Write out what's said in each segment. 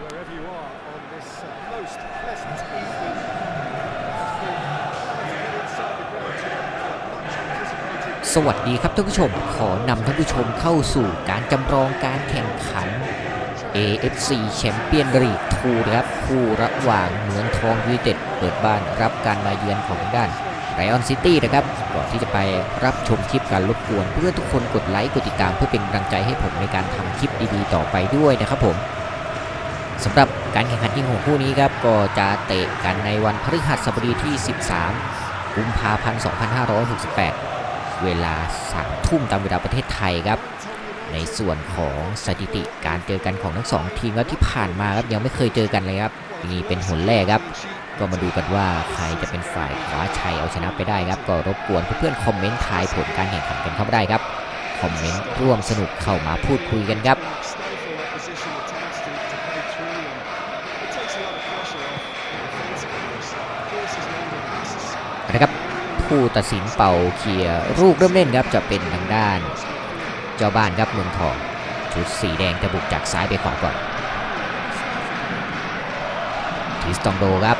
wherever you are on this uh, most pleasant evening. Been สวัสดีครับท่านผู้ชม ขอนำท่านผู้ชมเข้าสู่การจำลองการแข่งขัน AFC แชมเปี้ยนลีก2นะครับคู่ระหว่างเมืองทองยูไนเต็ดเปิดบ้านรับการมาเยือนของทางด้านไรออนซิตี้นะครับ ก่อนที่จะไปรับชมคลิปการรบกวน เพื่อทุกคนกดไลค์ กดติดตามเพื่อเป็นกำลังใจให้ผมในการทำคลิปดีๆ ต่อไปด้วยนะครับผม สำหรับการแข่งขันที่ของคู่นี้ครับก็จะเตะกันในวันพฤหัสบดีที่ 13 กุมภาพันธ์ 2568 เวลา 3 ทุ่มตามเวลาประเทศไทยครับ ในส่วนของสถิติการเจอกันของทั้งสองทีมครับที่ผ่านมาครับยังไม่เคยเจอกันเลยครับนี่เป็นหนแรกครับ ก็มาดูกันว่าใครจะเป็นฝ่ายคว้าชัยเอาชนะไปได้ครับ ก็รบกวนเพื่อนๆคอมเมนต์ทายผลการแข่งขันกันเข้ามาได้ครับ คอมเมนต์ร่วมสนุกเข้ามาพูดคุยกันครับ ผู้ตัดสินเป่าเคลียร์ลูกเริ่มเล่นครับจะเป็นทางด้าน เจ้าบ้านครับเมืองทองชุดสีแดงจะบุกจากซ้ายไปขวาก่อนทิสตองโดครับ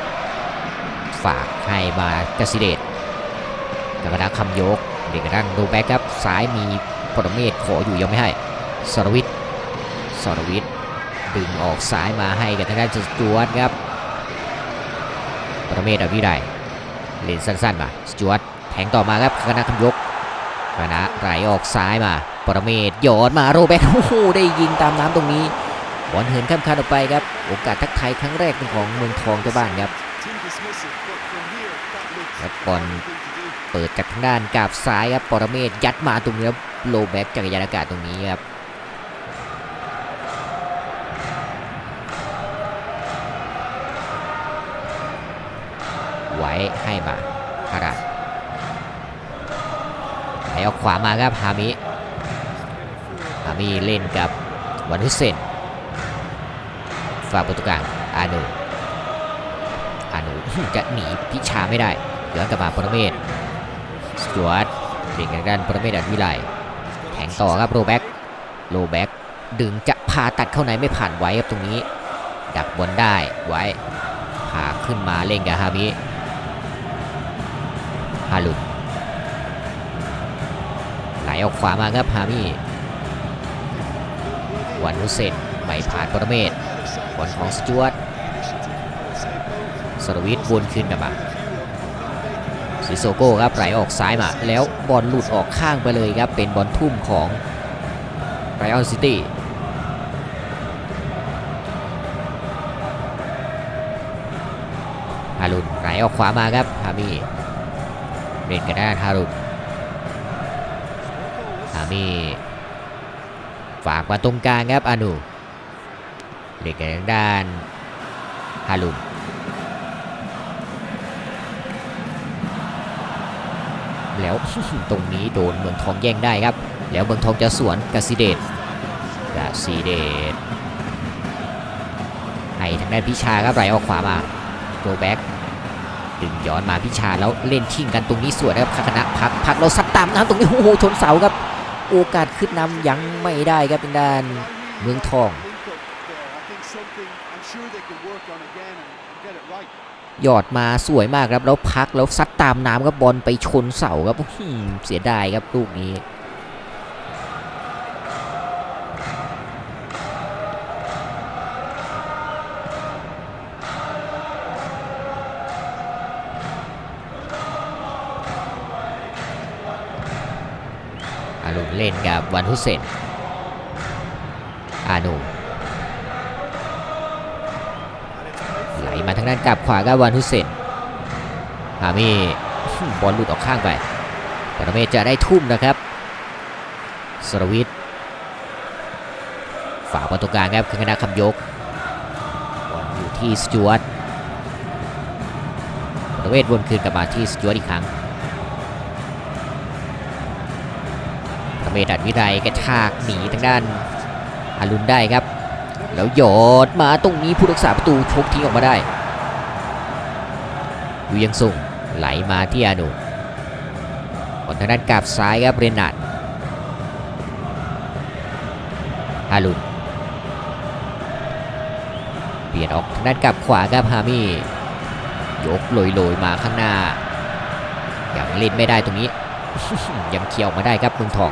ฝากให้มากสิเดตกรกฎาคำยกเด็กกระด้างโดแบ็กครับซ้ายมีปรเมศขออยู่ยังไม่ให้สรวิทย์สรวิทย์ดึงออกซ้ายมาให้กับทางด้านจวตครับปรเมศอภิไร เล่นสั้นๆมาสจวตแทงต่อมาครับกรกฎาคำยกคณะไหลออกซ้ายมา ปรเมศหยอดมาโรแบกโอ้โหได้ยิงตามน้ำตรงนี้บอลเหินข้ามคานออกไปครับ โอกาสทักไทายครั้งแรกเป็นของเมืองทองเจ้าบ้านครับ Too dismissive, but from here that looks ครับอลเปิดจากทางด้านกาบซ้ายครับปรเมศยัดมาตรงนี้ครับโลแบ็กจักรยานอากาศตรงนี้ครับ ไว้ให้มาฮารัดไหลออกขวามาครับฮามิฮามิเล่นกับวันฮุสเซนฝากประตูกลางอานูอานูจะหนีพิชาไม่ได้ย้อนกลับมาปรเมศสจวตเล่นกันด้านปรเมศอัดวิไลแทงต่อครับโรแบ็กโรแบ็กดึงจะพาตัดเข้าในไม่ผ่านไว้ครับตรงนี้ ดักบอลได้ไว้พาขึ้นมาเล่นกับฮามิ ไหลออกขวามาครับฮามิวันฮุเซนไม่ผ่านปรเมศบอลของสจวตสรวิทย์วนขึ้นกลับมาซิโซโก้ครับไหลออกซ้ายมา แล้วบอลหลุดออกข้างไปเลยครับ เป็นบอลทุ่มของไรออนซิตี้ฮารุนไหลออกขวามาครับฮามีเล่นกันด้านฮารุน ฮามีฝากมาตรงกลางครับอานูเด็กกันทางด้านฮาลุนแล้วตรงนี้โดนเมืองทองแย่งได้ครับ แล้วเมืองทองจะสวนกาซิเดตกาซิเดตให้ทางด้านพิชาครับไหลออกขวามาโจแบ็กดึงย้อนมาพิชาแล้วเล่นชิงกันตรงนี้สวยนะครับคณะพักพักเราซัดตามน้ำตรงนี้โอ้โหชนเสาครับ โอกาสขึ้นนำยังไม่ได้ครับเป็นด้านเมืองทองหยอดมาสวยมากครับแล้วพักแล้วซัดตามน้ำครับบอลไปชนเสาครับเสียดายครับลูกนี้ อานุเล่นกับวันฮุสเซนอานุไหลมาทางด้านกลับขวากับวันฮุสเซนฮามีบอลหลุดออกข้างไปปรเมศจะได้ทุ่มนะครับสรวิทย์ฝากประตูกลางครับคือคณะคำยกบอลอยู่ที่สจวตปรเมศวนคืนกลับมาที่สจวตอีกครั้ง เมศดัดวิไลกระชากหนีทางด้านอารุณได้ครับ แล้วหยอดมาตรงนี้ผู้รักษาประตูชกทิ้งออกมาได้อยู่ยังส่งไหลมาที่อานุบอลทางด้านกลับซ้ายครับเรนัดอารุณลี่ยนออกทางด้านกลับขวาครับฮามี่ยกลอยๆมาข้างหน้ายังเล่นไม่ได้ตรงนี้ ยังเคี่ยวมาได้ครับเมืองทอง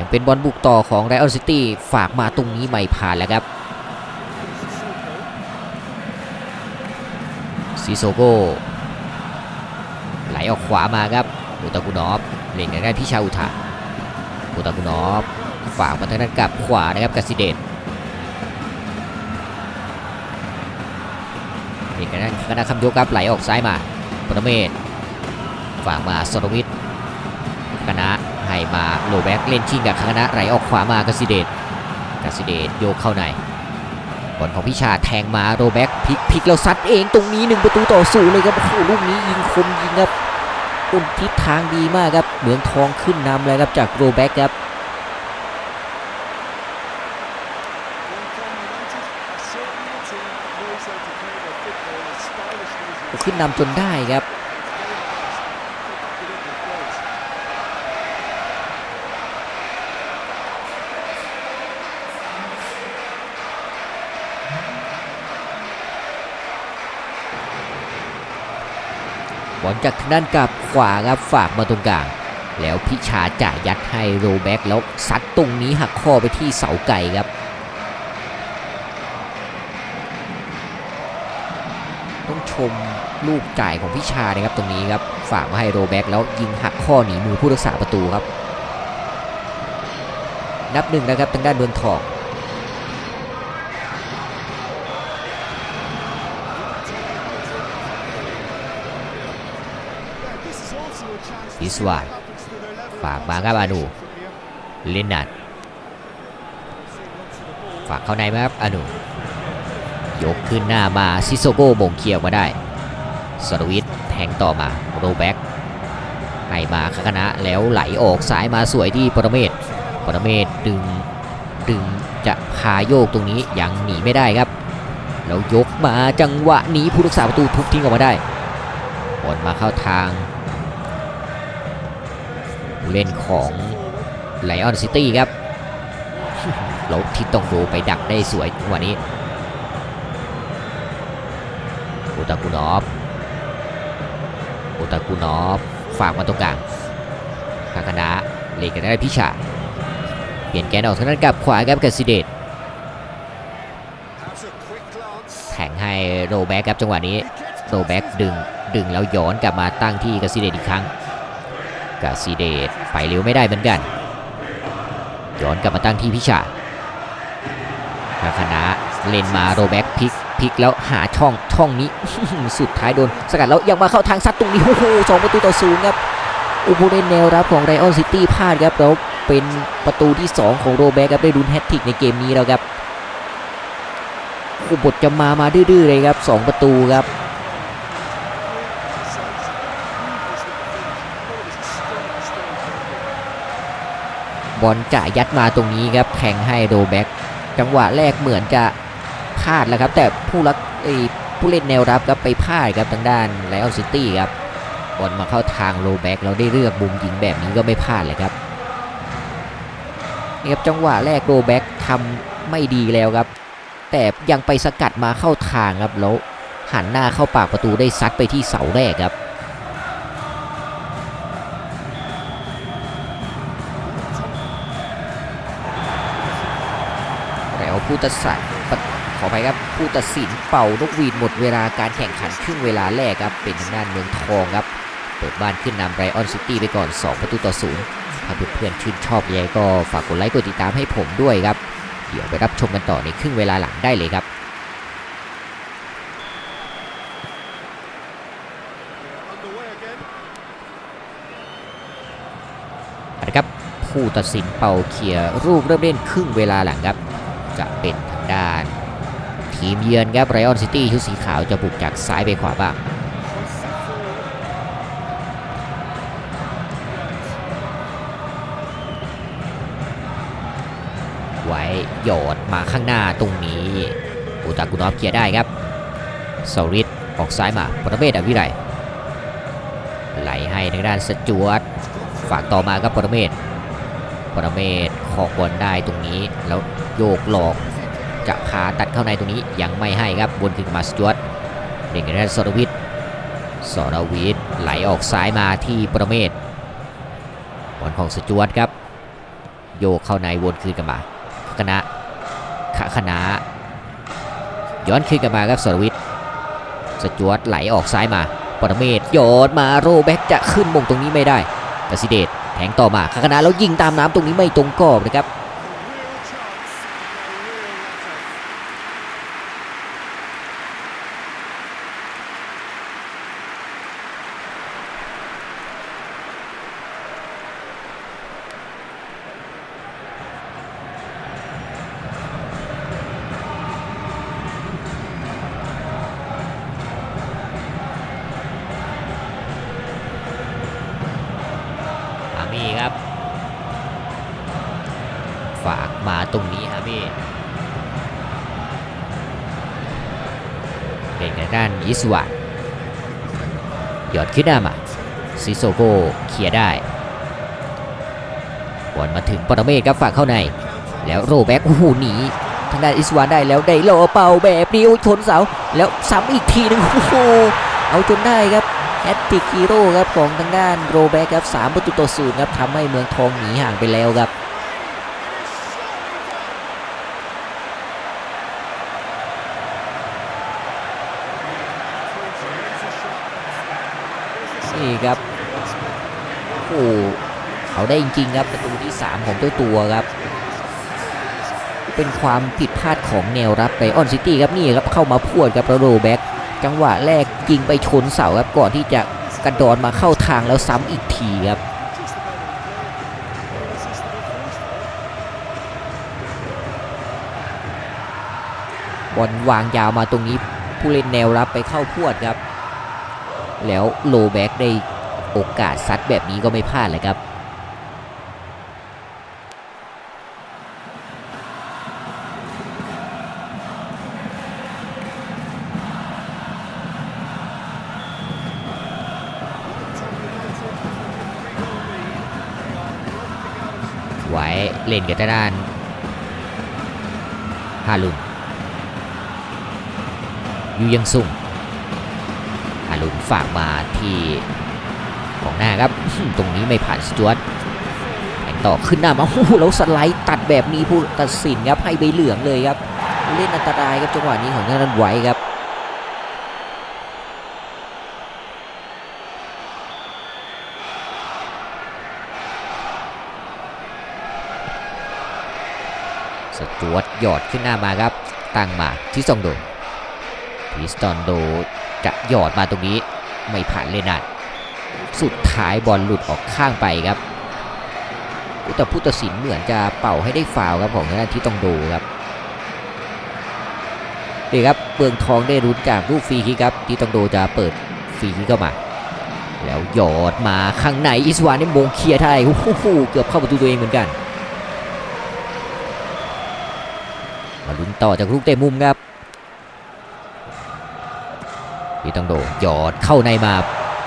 ยังเป็นบอลบุกต่อของไรออนซิตี้ฝากมาตรงนี้ไม่ผ่านแล้วครับซิโซโกไหลออกขวามาครับอุตากุนอฟเล่นกันได้พิชาอุทาอุตากุนอฟฝากมาทางด้านกลับขวานะครับกัสซิเดนเล่นกันได้คณะคำยกครับไหลออกซ้ายมาปรเมศฝากมาสรวิท โลแบ็กเล่นชิงกับคณะไหลออกขวามากัสซิเดนกัสซิเดนโยกเข้าในบอลของพิชาแทงมาโรแบ็กพลิกพลิกแล้วซัดเองตรงนี้หนึ่งประตูต่อศูนย์เลยครับโอ้โหลูกนี้ยิงคมยิงครับอุ่นทิศทางดีมากครับเหมืองทองขึ้นนำเลยครับจากโรแบ็กครับขึ้นนำจนได้ครับ บอลจากทางด้านกลับขวาครับฝากมาตรงกลาง แล้วพิชาจ่ายยัดให้โรแบ็กแล้วซัดตรงนี้หักข้อไปที่เสาไก่ครับต้องชมลูกจ่ายของพิชานะครับตรงนี้ครับฝากมาให้โรแบ็กแล้วยิงหักข้อหนีมือผู้รักษาประตูครับ นับหนึ่งนะครับทางด้านเมืองทอง one. happens to their level ฝากมาครับอานูเลนนัดฝากเข้าในไหมครับอานูยกขึ้นหน้ามาซิโซโกบ่งเคียวมาได้สรวิทแทงต่อมาโรแบ็กให้มาคณะแล้วไหลออกสายมาสวยที่ปรเมศปรเมศดึงดึงจะพาโยกตรงนี้ยังหนีไม่ได้ครับแล้วยกมาจังหวะนี้ผู้รักษาประตูทุบทิ้งออกมาได้บอลมาเข้าทาง เล่นของไลออนซิตี้ครับล้วทิศตองโดไปดักได้สวยจังหวะนี้โอตากุนอฟโอตากุนอฟฝากมาตรงกลางคาคานะเลนกันได้พิชา เปลี่ยนแกนออกทางด้านกับขวาครับกับซิเดตแข่งให้โรแบ็กครับจังหวะนี้โรแบ็กดึงดึงแล้วย้อนกลับมาตั้งที่กาซิเดตอีกครั้ง กาซิเดตไปเร็วไม่ได้เหมือนกัน ย้อนกลับมาตั้งที่พิชาทาคณะเล่นมาโรแบ็กพลิกพลิกแล้วหาช่องช่องนี้สุดท้ายโดน สกัดแล้วยังมาเข้าทางซัดตรงนี้โอ้โหสองประตูต่อศูนย์ครับอุบุเรนแนวรับของไรออนซิตี้พลาดครับแล้วเป็นประตูที่ 2 ของโรแบ็กครับได้ดุนแฮตทริกในเกมนี้แล้วครับอุบทจะมามาดื้อๆเลยครับสองประตูครับ บอลจ่ายยัดมาตรงนี้ครับแทงให้โดแบ็กจังหวะแรกเหมือนจะพลาดแล้วครับแต่ผู้รักผู้เล่นแนวรับครับไปพลาดครับทางด้านไลออนซิตี้ครับบอลมาเข้าทางโลแบ็กเราได้เลือกมุมยิงแบบนี้ก็ไม่พลาดเลยครับนี่ครับจังหวะแรกโลแบ็กทำไม่ดีแล้วครับ แต่ยังไปสกัดมาเข้าทางครับแล้วหันหน้าเข้าปากประตูได้ซัดไปที่เสาแรกครับ ผู้ตัดสินขออภัยครับผู้ตัดสินเป่านกหวีดหมดเวลาการแข่งขันครึ่งเวลาแรกครับเป็นทางด้านเมืองทองครับเปิดบ้านขึ้นนำไรออนซิตี้ไปก่อน 2 ประตูต่อศูนย์ถ้าเพื่อนๆชื่นชอบยังไงก็ฝากกดไลค์กดติดตามให้ผมด้วยครับ เดี๋ยวไปรับชมกันต่อในครึ่งเวลาหลังได้เลยครับนะครับผู้ตัดสินเป่าเคลียร์ลูกเริ่มเล่นครึ่งเวลาหลังครับ ทีมเยือนครับไรออนซิตี้ชุดสีขาวจะบุกจากซ้ายไปขวาบ้างไว้หยดมาข้างหน้าตรงนี้อุตากุนอฟเคลียร์ได้ครับสริดออกซ้ายมาปรเมศอวิไรไหลให้ทางด้านสจวตฝากต่อมาครับปรเมศปรเมศคอกบอลได้ตรงนี้แล้วโยกหลอก จะพาตัดเข้าในตรงนี้ยังไม่ให้ครับวนขึ้นมาสจวตเล่นกันได้สรวิทย์สรวิทย์ไหลออกซ้ายมาที่ประเมศบอลของสจวตครับ โยกเข้าในวนคืนกันมาคณะขะคณะย้อนคืนกันมาครับสรวิทย์สจวตไหลออกซ้ายมาปรเมศโยนมาโรแบ็กจะขึ้นมงตรงนี้ไม่ได้กสิเดชแทงต่อมาคณะแล้วยิงตามน้ำตรงนี้ไม่ตรงกรอบนะครับ เป็นกันด้านยิสวานหยอดขึ้นหน้ามาซิโซโกเคลียร์ได้บอลมาถึงปรเมศครับฝากเข้าใน แล้วโรแบ็กโอ้โหหนีทางด้านอิสวานได้แล้วได้โลเป่าแบบนี้ชนเสาแล้วซ้ำอีกทีหนึงโอ้โหเอาจนได้ครับแอตติกฮีโร่ครับของทางด้านโรแบ็กครับ3ประตูต่อศูนย์ครับทำให้เมืองทองหนีห่างไปแล้วครับ ครับโอ้เขาได้จริงๆครับประตูที่ 3 ของเจ้าตัวครับ เป็นความผิดพลาดของแนวรับไปออนซิตี้ครับนี่ครับเข้ามาพวดกับโรแบ็กจังหวะแรกยิงไปชนเสาครับก่อนที่จะกระโดดมาเข้าทางแล้วซ้ำอีกทีครับบอลวางยาวมาตรงนี้ผู้เล่นแนวรับไปเข้าพวดครับ แล้วโลแบ็กได้โอกาสซัดแบบนี้ก็ไม่พลาดเลยครับไว้เล่นกับทางด้านฮาลุนยูยังซุง ฮาลุนฝากมาที่ของหน้าครับ ตรงนี้ไม่ผ่านสจวตแข่งต่อขึ้นหน้ามาโอ้โหแล้วสไลด์ตัดแบบนี้ผู้ตัดสินครับให้ใบเหลืองเลยครับ เล่นอันตรายครับจังหวะนี้ของทางด้านไว้ครับสจวตหยอดขึ้นหน้ามาครับตั้งมาที่ซองโดทิสตอนโด จะหยอดมาตรงนี้ไม่ผ่านเลนัดสุดท้ายบอลหลุดออกข้างไปครับแต่ผู้ตัดสินเหมือนจะเป่าให้ได้ฟาวครับของทางด้านที่ต้องโดครับนี่ครับเบืองทองได้รุ้นจากลูกฟรีคิกครับที่ต้องโดจะเปิดฟรีคิกเข้ามา แล้วหยอดมาข้างในอิสวานนี่มงเคลียร์ไทยโอ้โหเกือบเข้าประตูตัวเองเหมือนกันมาลุ้นต่อจากลูกเตะมุมครับีต้องโดหยอดเข้าในมา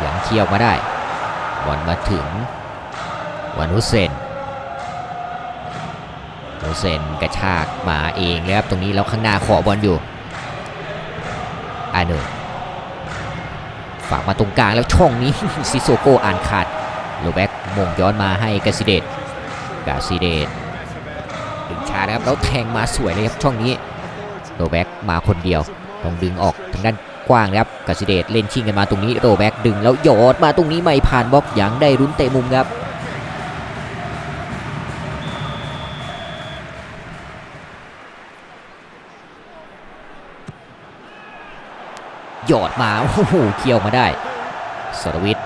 หลังเคี่ยวมาได้บอลมาถึงวันุเซนฮุเซนกระชากมาเองเลยครับตรงนี้แล้วข้างหน้าขอบอลอยู่อาโนฝากมาตรงกลางแล้วช่องนี้ซิโซโกอ่านขาดโลแบ็กมงย้อนมาให้กาซิเดตกาซิเดตดึงช้านะครับแล้วแทงมาสวยเลยครับช่องนี้โรแบ็กมาคนเดียวต้องดึงออกทางด้าน กว้างครับกสิเดชเล่นชิงกันมาตรงนี้โรแบกดึงแล้วโยดมาตรงนี้ไม่ผ่านบล็อกยังได้รุนเตะมุมครับหยอดมาโอ้โหเคี่ยวมาได้สรวิทย์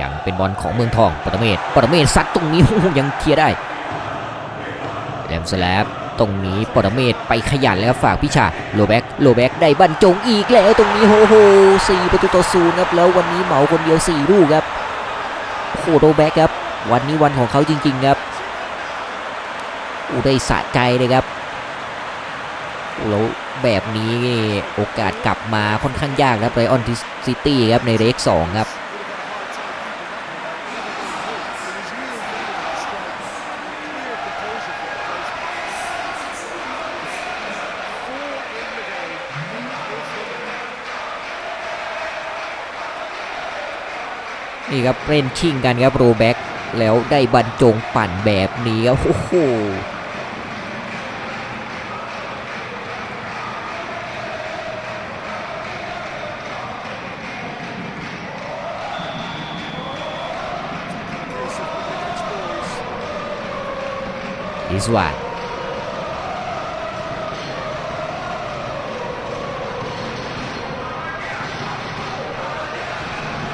ยังเป็นบอลของเมืองทองปรเมศปรเมศซัดตรงนี้โอ้ยังเคลียร์ได้แรมสแลบ ตรงนี้ปรเมศไปขยันแล้วฝากพิชาโลแบกโลแบกได้บรรจงอีกแล้วตรงนี้โอ้โหสี่ประตูต่อศูนย์ครับแล้ววันนี้เหมาคนเดียวสี่ลูกครับโอ้โหโลแบกครับ วันนี้วันของเขาจริง ๆครับอู้ได้สะใจเลยครับแล้วแบบนี้โอกาสกลับมาค่อนข้างยากครับไรออนซิตี้ครับในเรกสองครับ ครับเล่นชิงกันครับโรแบ็กแล้วได้บรรจงปั่นแบบนี้ครับโอ้โห This of Mitrovic boys. ดิสวาน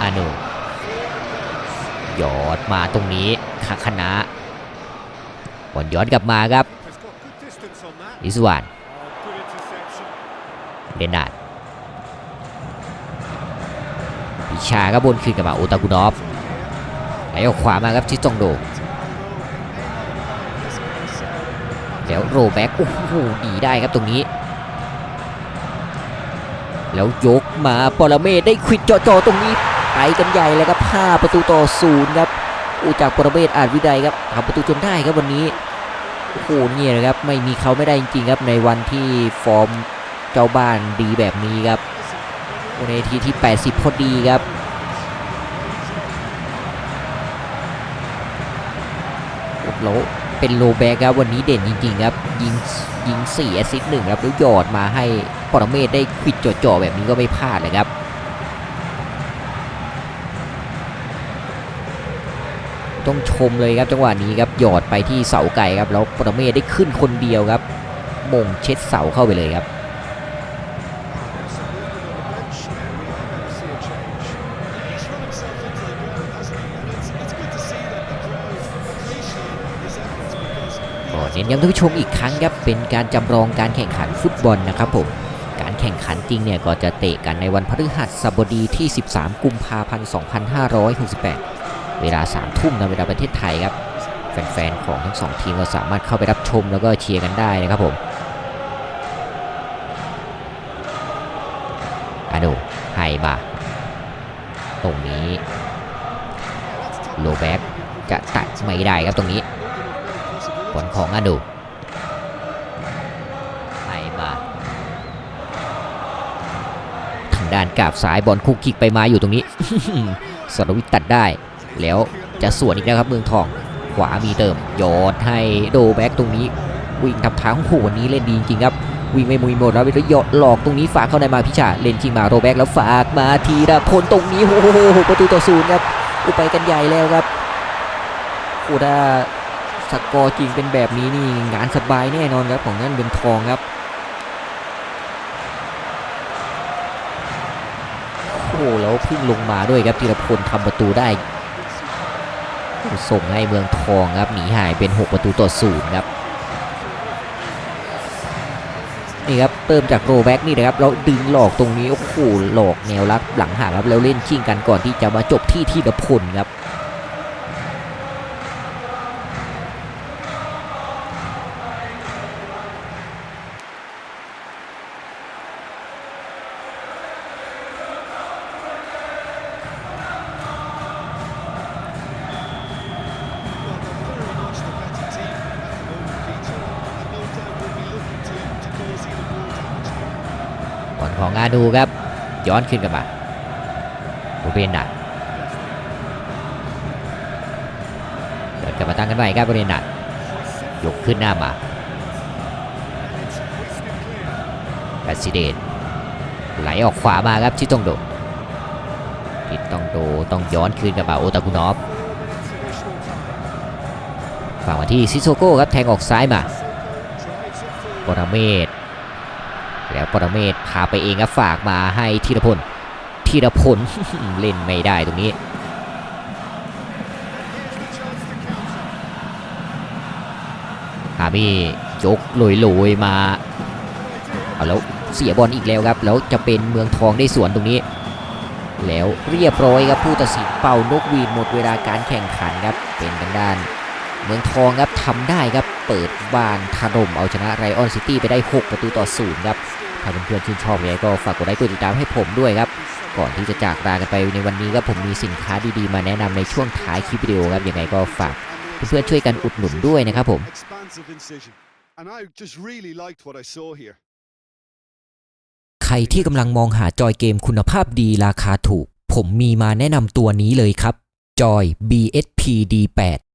อานุ หยอดมาตรงนี้คาคณะบอลย้อนกลับมาครับ Has got good distance on that. ดิสวานเดนนาดปิชาก็บนคืนกลับมาโอตากุนอฟไหลออกขวามาครับชิจองโดแล้วโรแบ็กโอ้โหดีได้ครับตรงนี้ แล้วยกมาปรเมศได้ควิดจาะๆตรงนี้ กันใหญ่เลยครับ5ประตูต่อศูนย์ครับอูจากปรเมศอาจวิไดครับทำประตูจนได้ครับวันนี้โอ้โหเนี่ยนะครับไม่มีเขาไม่ได้จริงๆครับในวันที่ฟอร์มเจ้าบ้านดีแบบนี้ครับในทีที่ 80 พอดีครับแล้วเป็นโลแบกครับวันนี้เด่นจริงๆครับยิงยิง4แอสซิสต์หนึ่งครับแล้วหยอดมาให้ปรเมศได้ควิดจาะๆแบบนี้ก็ไม่พลาดเลยครับ ต้องชมเลยครับจังหวะนี้ครับหยอดไปที่เสาไก่ครับแล้วปรเมศได้ขึ้นคนเดียวครับมงเช็ดเสาเข้าไปเลยครับก็เน้นย้ำท่านผู้ชมอีกครั้งครับเป็นการจำลองการแข่งขันฟุตบอลนะครับผมการแข่งขันจริงเนี่ยก็จะเตะกันในวันพฤหัสบดีที่ 13 กุมภาพันธ์ 2568 เวลา3ทุ่มตามเวลาประเทศไทยครับ แฟนๆของทั้งสองทีมก็สามารถเข้าไปรับชมแล้วก็เชียร์กันได้นะครับผมอาดให้มาตรงนี้โลแบ็กจะตัดไม่ได้ครับตรงนี้บอลของอาดูให้มาทางด้านกาบซ้ายบอลคุกคิกไปมาอยู่ตรงนี้สรวิทย์ตัดได้ แล้วจะสวนอีกแล้วครับเมืองทอง ขวามีเติมยอดให้โดแบ็กตรงนี้ วิ่งทำทางโอ้โหวันนี้เล่นดีจริงครับ วิ่งไม่มุยหมดแล้วไปยอดหลอกตรงนี้ฝากเข้าในมาพิชาเล่นจริงมาโรแบ็กแล้วฝากมาทีละพลตรงนี้โอ้โหประตูต่อศูนย์ครับอุไปกันใหญ่แล้วครับโอ้ถ้าสกอร์จริงเป็นแบบนี้นี่งานสบายแน่นอนครับของนั่นเป็นทองครับโอ้โหแล้วพิ่งลงมาด้วยครับธีรพลทำประตูได้ ส่งให้เมืองทองครับหนีหายเป็น 6 ประตูต่อศูนย์ครับนี่ครับเติมจากโรแบ็กนี่นะครับเราดึงหลอกตรงนี้โอ้โหหลอกแนวรับหลังห่างครับแล้วเล่นชิงกันก่อนที่จะมาจบที่ทีละพลครับ ของอาดูครับ ย้อนขึ้นกลับมาบูเรนนัดเดินกลับมาตั้งกันใหม่ครับบูเรนนัดยกขึ้นหน้ามาแบสซิเดนไหลออกขวามาครับชิตองโดชิตองโดต้องย้อนคืนกลับมาโอตากุนอฟฝั่งมาที่ซิโซโก้ครับแทงออกซ้ายมาโปรเมศ แล้วปรเมศพาไปเองครับฝากมาให้ธีรพลธีรพลเล่นไม่ได้ตรงนี้อามี่ยกลอยๆมาเอาแล้วเสียบอลอีกแล้วครับ แล้วจะเป็นเมืองทองได้สวนตรงนี้ แล้วเรียบร้อยครับผู้ตัดสินเป่านกหวีดหมดเวลาการแข่งขันครับเป็นทางด้าน เมืองทองครับทำได้ครับเปิดบ้านถล่มเอาชนะไรออนซิตี้ไปได้ 6 ประตูต่อศูนย์ครับถ้าเพื่อนๆชื่นชอบยังไงก็ฝากกดไลค์กดติดตามให้ผมด้วยครับ ก่อนที่จะจากลากันไปในวันนี้ก็ผมมีสินค้าดีๆ มาแนะนำในช่วงท้ายคลิปวิดีโอครับยังไงก็ฝากเพื่อนๆช่วยกันอุดหนุนด้วยนะครับผม Expansive incision. And I just really liked what I saw here. ใครที่กำลังมองหาจอยเกมคุณภาพดีราคาถูก ผมมีมาแนะนำตัวนี้เลยครับ Joy BSP D8